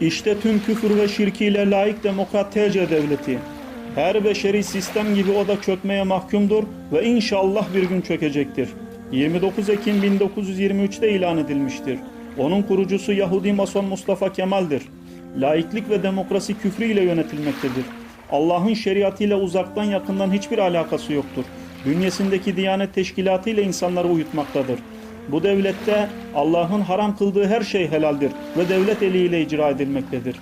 İşte tüm küfür ve şirkiyle layık demokrat TC devleti. Her beşeri sistem gibi o da çökmeye mahkumdur ve inşallah bir gün çökecektir. 29 Ekim 1923'te ilan edilmiştir. Onun kurucusu Yahudi Mason Mustafa Kemal'dir. Laiklik ve demokrasi küfrüyle yönetilmektedir. Allah'ın şeriatıyla uzaktan yakından hiçbir alakası yoktur. Bünyesindeki Diyanet Teşkilatı ile insanları uyutmaktadır. Bu devlette Allah'ın haram kıldığı her şey helaldir ve devlet eliyle icra edilmektedir.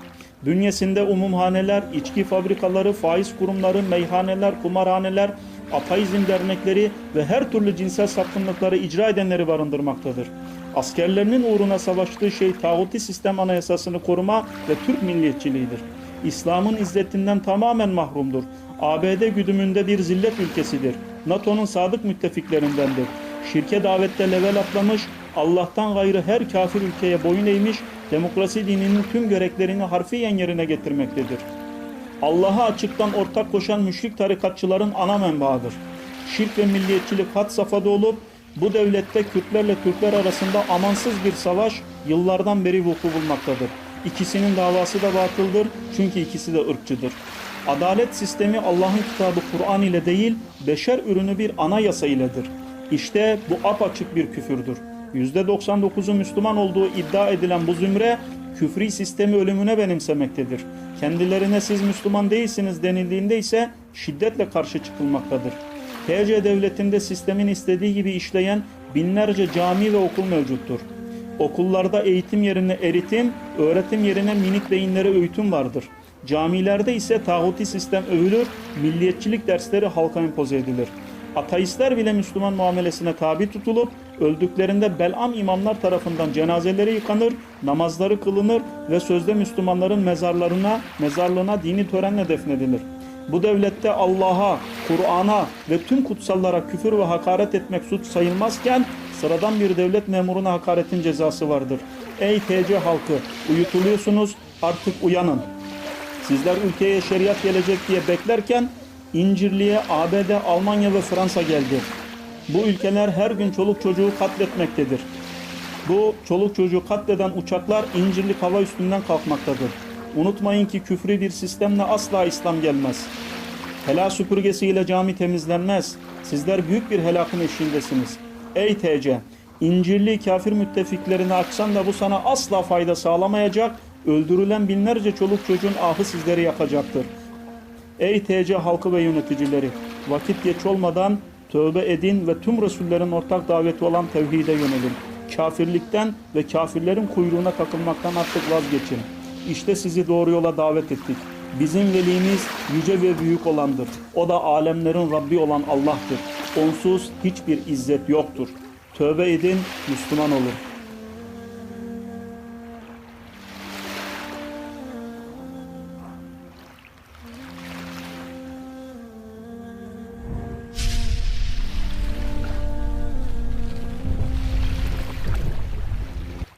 Bünyesinde umumhaneler, içki fabrikaları, faiz kurumları, meyhaneler, kumarhaneler, ateizm dernekleri ve her türlü cinsel sapkınlıkları icra edenleri barındırmaktadır. Askerlerinin uğruna savaştığı şey tağuti sistem anayasasını koruma ve Türk milliyetçiliğidir. İslam'ın izzetinden tamamen mahrumdur. ABD güdümünde bir zillet ülkesidir. NATO'nun sadık müttefiklerindendir. Şirke davette level atlamış, Allah'tan gayrı her kafir ülkeye boyun eğmiş, demokrasi dininin tüm gereklerini harfiyen yerine getirmektedir. Allah'a açıktan ortak koşan müşrik tarikatçıların ana menbaıdır. Şirk ve milliyetçilik had safhada olup bu devlette Kürtlerle Türkler arasında amansız bir savaş yıllardan beri vuku bulmaktadır. İkisinin davası da batıldır çünkü ikisi de ırkçıdır. Adalet sistemi Allah'ın kitabı Kur'an ile değil, beşer ürünü bir anayasa iledir. İşte bu apaçık bir küfürdür. %99'u Müslüman olduğu iddia edilen bu zümre küfri sistemi ölümüne benimsemektedir. Kendilerine siz Müslüman değilsiniz denildiğinde ise şiddetle karşı çıkılmaktadır. TC devletinde sistemin istediği gibi işleyen binlerce cami ve okul mevcuttur. Okullarda eğitim yerine eritim, öğretim yerine minik beyinlere öğütüm vardır. Camilerde ise tağuti sistem övülür, milliyetçilik dersleri halka empoze edilir. Ateistler bile Müslüman muamelesine tabi tutulup öldüklerinde Belam imamlar tarafından cenazeleri yıkanır, namazları kılınır ve sözde Müslümanların mezarlarına, mezarlığına dini törenle defnedilir. Bu devlette Allah'a, Kur'an'a ve tüm kutsallara küfür ve hakaret etmek suç sayılmazken sıradan bir devlet memuruna hakaretin cezası vardır. Ey TC halkı uyutuluyorsunuz artık uyanın. Sizler ülkeye şeriat gelecek diye beklerken İncirli'ye ABD, Almanya ve Fransa geldi. Bu ülkeler her gün çoluk çocuğu katletmektedir. Bu çoluk çocuğu katleden uçaklar İncirlik hava üstünden kalkmaktadır. Unutmayın ki küfrü bir sistemle asla İslam gelmez. Helal süpürgesiyle cami temizlenmez. Sizler büyük bir helakın eşiğindesiniz. Ey TC! İncirli kafir müttefiklerini açsan da bu sana asla fayda sağlamayacak, öldürülen binlerce çoluk çocuğun ahı sizleri yakacaktır. Ey TC halkı ve yöneticileri! Vakit geç olmadan tövbe edin ve tüm Resullerin ortak daveti olan tevhide yönelin. Kafirlikten ve kafirlerin kuyruğuna takılmaktan artık vazgeçin. İşte sizi doğru yola davet ettik. Bizim velimiz yüce ve büyük olandır. O da alemlerin Rabbi olan Allah'tır. Onsuz hiçbir izzet yoktur. Tövbe edin, Müslüman olun.